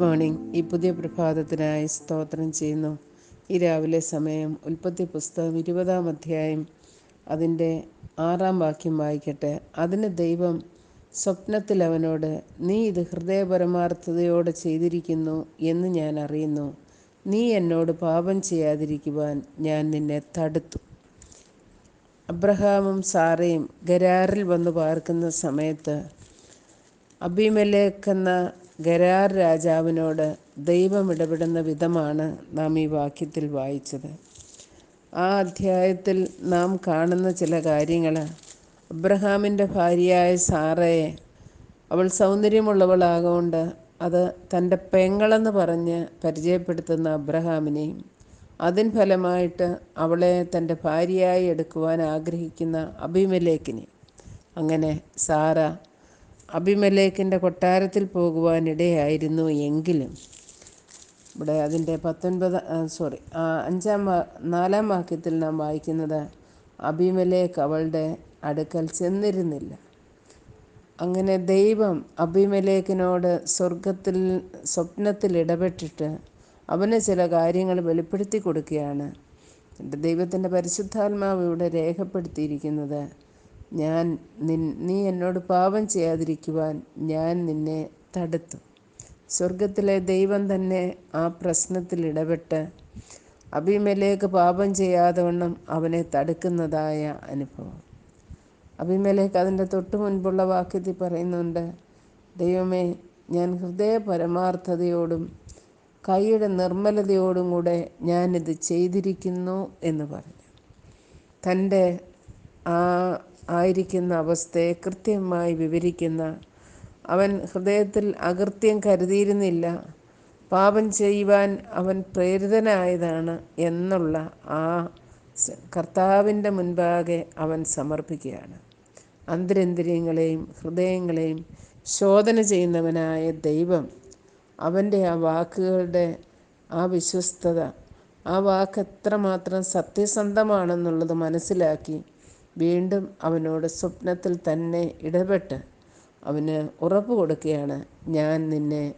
Morning. ഈ പുതിയ പ്രഭാതത്തിനായി സ്തോത്രം ചെയ്യുന്നു. ഈ രാവിലെ സമയം ഉൽപ്പത്തി പുസ്തകം ഇരുപതാം അധ്യായം അതിന്റെ ആറാം വാക്യം വായിക്കട്ടെ. അതിന് ദൈവം സ്വപ്നത്തിൽ അവനോട് നീ ഇത് ഹൃദയപരമാർത്ഥതയോടെ ചെയ്തിരിക്കുന്നു എന്ന് ഞാൻ അറിയുന്നു. നീ എന്നോട് പാപം ചെയ്യാതിരിക്കുവാൻ ഞാൻ നിന്നെ തടുത്തു. അബ്രഹാമും സാറയും ഗരാറിൽ വന്നു പാർക്കുന്ന സമയത്ത് അബിമലേഖ് എന്ന ഗരാർ രാജാവിനോട് ദൈവം ഇടപെടുന്ന വിധമാണ് നാം ഈ വാക്യത്തിൽ വായിച്ചത്. ആ അധ്യായത്തിൽ നാം കാണുന്ന ചില കാര്യങ്ങൾ അബ്രഹാമിന്റെ ഭാര്യയായ സാറയെ അവൾ സൗന്ദര്യമുള്ളവളാകൊണ്ട് അത് തന്റെ പെങ്ങളെന്ന് പറഞ്ഞ് പരിചയപ്പെടുത്തുന്ന അബ്രഹാമിനെയും അതിൻ ഫലമായിട്ട് അവളെ തന്റെ ഭാര്യയായി എടുക്കുവാൻ ആഗ്രഹിക്കുന്ന അഭിമലേക്കിനെ അങ്ങനെ സാറ അഭിമലേക്കിന്റെ കൊട്ടാരത്തിൽ പോകുവാനിടയായിരുന്നു എങ്കിലും. ഇവിടെ അതിന്റെ പത്തൊൻപത് സോറി അഞ്ചാം നാലാം വാക്യത്തിൽ നാം വായിക്കുന്നത് അഭിമലേക്ക് അവളുടെ അടുക്കൽ ചെന്നിരുന്നില്ല. അങ്ങനെ ദൈവം അഭിമലേക്കിനോട് സ്വർഗത്തിൽ സ്വപ്നത്തിൽ ഇടപെട്ടിട്ട് അവന് ചില കാര്യങ്ങൾ വെളിപ്പെടുത്തി കൊടുക്കുകയാണ്. ദൈവത്തിന്റെ പരിശുദ്ധാത്മാവ് ഇവിടെ രേഖപ്പെടുത്തിയിരിക്കുന്നത് ഞാൻ നിൻ നീ എന്നോട് പാപം ചെയ്യാതിരിക്കുവാൻ ഞാൻ നിന്നെ തടുത്തു. സ്വർഗത്തിലെ ദൈവം തന്നെ ആ പ്രശ്നത്തിൽ ഇടപെട്ട് അഭിമലേക്ക് പാപം ചെയ്യാതെ വണ്ണം അവനെ തടുക്കുന്നതായ അനുഭവം. അഭിമലേക്ക് അതിന്റെ തൊട്ട് മുൻപുള്ള വാക്യത്തിൽ പറയുന്നുണ്ട് ദൈവമേ ഞാൻ ഹൃദയ പരമാർത്ഥതയോടും കൈയുടെ നിർമ്മലതയോടും കൂടെ ഞാനിത് ചെയ്തിരിക്കുന്നു എന്ന് പറഞ്ഞു. തന്റെ ആ ആയിരിക്കുന്ന അവസ്ഥയെ കൃത്യമായി വിവരിക്കുന്ന അവൻ ഹൃദയത്തിൽ അകൃത്യം കരുതിയിരുന്നില്ല. പാപം ചെയ്യുവാൻ അവൻ പ്രേരിതനായതാണ് എന്നുള്ള ആ കർത്താവിന്റെ മുൻപാകെ അവൻ സമർപ്പിക്കുകയാണ്. അന്തരേന്ദ്രിയങ്ങളെയും ഹൃദയങ്ങളെയും ശോധന ചെയ്യുന്നവനായ ദൈവം അവന്റെ ആ വാക്കുകളുടെ ആ വിശ്വസ്തത ആ വാക്ക് എത്രമാത്രം സത്യസന്ധമാണെന്നുള്ളത് മനസ്സിലാക്കി വീണ്ടും അവനോട് സ്വപ്നത്തിൽ തന്നെ ഇടപെട്ട് അവന് ഉറപ്പ് കൊടുക്കുകയാണ് ഞാൻ നിന്നെ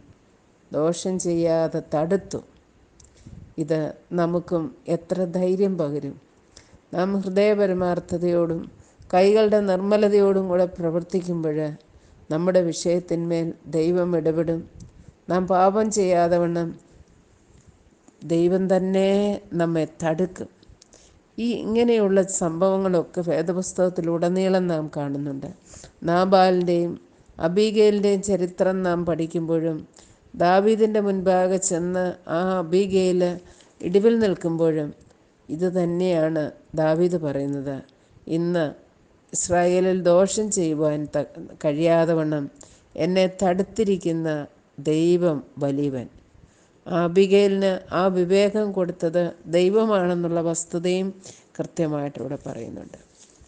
ദോഷം ചെയ്യാതെ തടുത്തു. ഇത് നമുക്കും എത്ര ധൈര്യം പകരും. നാം ഹൃദയപരമാർത്ഥതയോടും കൈകളുടെ നിർമ്മലതയോടും കൂടെ പ്രവർത്തിക്കുമ്പോൾ നമ്മുടെ വിഷയത്തിന്മേൽ ദൈവം ഇടപെടും. നാം പാപം ചെയ്യാതെ വണ്ണം ദൈവം തന്നെ നമ്മെ തടുക്കും. ഈ ഇങ്ങനെയുള്ള സംഭവങ്ങളൊക്കെ വേദപുസ്തകത്തിലുടനീളം നാം കാണുന്നുണ്ട്. നാബാലിന്റെയും അബീഗയിലിന്റെയും ചരിത്രം നാം പഠിക്കുമ്പോഴും ദാവീദിന്റെ മുൻപാകെ ചെന്ന് ആ അബീഗയിൽ ഇടിവിൽ നിൽക്കുമ്പോഴും ഇത് തന്നെയാണ് ദാവീദ് പറയുന്നത്. ഇന്ന് ഇസ്രായേലിൽ ദോഷം ചെയ്യുവാൻ ത കഴിയാതെ വണ്ണം എന്നെ തടുത്തിരിക്കുന്ന ദൈവം വലിയവൻ. ആബികയിലിന് ആ വിവേകം കൊടുത്തത് ദൈവമാണെന്നുള്ള വസ്തുതയും കൃത്യമായിട്ട് ഇവിടെ പറയുന്നുണ്ട്.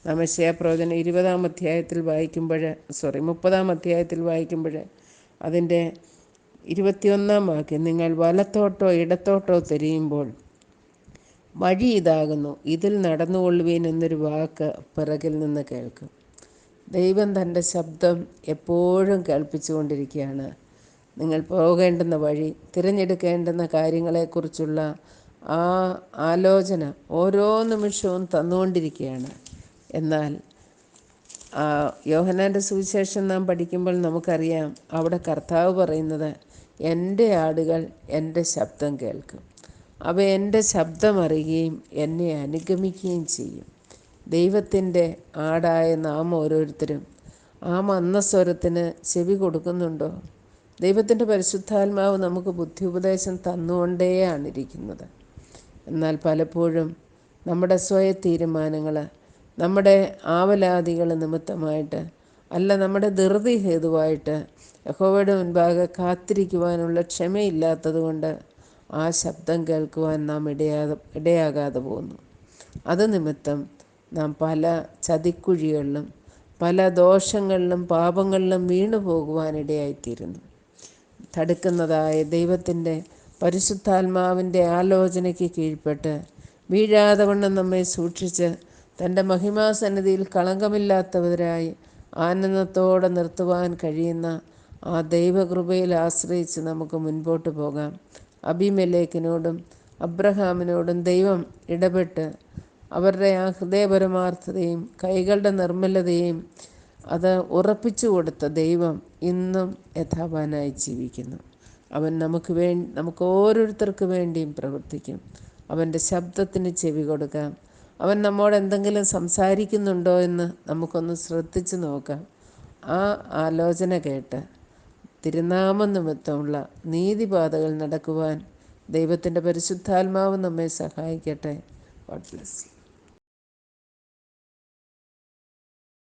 നമശയപ്രവചനം ഇരുപതാം അധ്യായത്തിൽ വായിക്കുമ്പോൾ സോറി മുപ്പതാം അധ്യായത്തിൽ വായിക്കുമ്പോൾ അതിന്റെ ഇരുപത്തിയൊന്നാം വാക്യം നിങ്ങൾ വലത്തോട്ടോ ഇടത്തോട്ടോ തിരിയുമ്പോൾ വഴി ഇതാകുന്നു. ഇതിൽ നടന്നുകൊള്ളുവീൻ എന്നൊരു വാക്ക് പിറകിൽ നിന്ന് കേൾക്കും. ദൈവം തന്റെ ശബ്ദം എപ്പോഴും കേൾപ്പിച്ചുകൊണ്ടിരിക്കുകയാണ്. നിങ്ങൾ പോകേണ്ടുന്ന വഴി തിരഞ്ഞെടുക്കേണ്ടുന്ന കാര്യങ്ങളെക്കുറിച്ചുള്ള ആ ആലോചന ഓരോ നിമിഷവും തന്നുകൊണ്ടിരിക്കുകയാണ്. എന്നാൽ യോഹനാന്റെ സുവിശേഷം നാം പഠിക്കുമ്പോൾ നമുക്കറിയാം അവിടെ കർത്താവ് പറയുന്നത് എന്റെ ആടുകൾ എന്റെ ശബ്ദം കേൾക്കും. അവ എന്റെ ശബ്ദം അറിയുകയും എന്നെ അനുഗമിക്കുകയും ചെയ്യും. ദൈവത്തിന്റെ ആടായ നാം ഓരോരുത്തരും ആ മന്ദസ്വരത്തിന് ചെവി കൊടുക്കുന്നുണ്ടോ? ദൈവത്തിന്റെ പരിശുദ്ധാത്മാവ് നമുക്ക് ബുദ്ധി ഉപദേശം തന്നുകൊണ്ടേയാണ് ഇരിക്കുന്നത് എന്നാൽ പലപ്പോഴും നമ്മുടെ സ്വയ തീരുമാനങ്ങൾ നമ്മുടെ ആവലാദികൾ നിമിത്തമായിട്ട് അല്ല നമ്മുടെ ധൃതി ഹേതുവായിട്ട് യഹോവയുടെ മുൻപാകെ കാത്തിരിക്കുവാനുള്ള ക്ഷമയില്ലാത്തത് കൊണ്ട് ആ ശബ്ദം കേൾക്കുവാൻ നാം ഇടയാതെ ഇടയാകാതെ പോകുന്നു. അത് നിമിത്തം നാം പല ചതിക്കുഴികളിലും പല ദോഷങ്ങളിലും പാപങ്ങളിലും വീണു പോകുവാനിടയായിത്തീരുന്നു തടുക്കുന്നതായ ദൈവത്തിന്റെ പരിശുദ്ധാത്മാവിന്റെ ആലോചനയ്ക്ക് കീഴ്പ്പെട്ട് വീഴാതെ വണ്ണം നമ്മെ സൂക്ഷിച്ച് തന്റെ മഹിമാസന്നിധിയിൽ കളങ്കമില്ലാത്തവരായി ആനന്ദത്തോടെ നിർത്തുവാൻ കഴിയുന്ന ആ ദൈവകൃപയിൽ ആശ്രയിച്ച് നമുക്ക് മുൻപോട്ട് പോകാം. അഭിമലേഖിനോടും അബ്രഹാമിനോടും ദൈവം ഇടപെട്ട് അവരുടെ ആ ഹൃദയപരമാർത്ഥതയും കൈകളുടെ നിർമ്മലതയും അത് ഉറപ്പിച്ചു കൊടുത്ത ദൈവം ഇന്നും യഥാപാനായി ജീവിക്കുന്നു. അവൻ നമുക്ക് വേ നമുക്ക് ഓരോരുത്തർക്ക് വേണ്ടിയും പ്രവർത്തിക്കും. അവന്റെ ശബ്ദത്തിന് ചെവി കൊടുക്കാം. അവൻ നമ്മോട് എന്തെങ്കിലും സംസാരിക്കുന്നുണ്ടോ എന്ന് നമുക്കൊന്ന് ശ്രദ്ധിച്ചു നോക്കാം. ആ ആലോചന കേട്ട് തിരുനാമ നിമിത്തമുള്ള നീതിപാതകൾ നടക്കുവാൻ ദൈവത്തിന്റെ പരിശുദ്ധാത്മാവ് നമ്മെ സഹായിക്കട്ടെ. God bless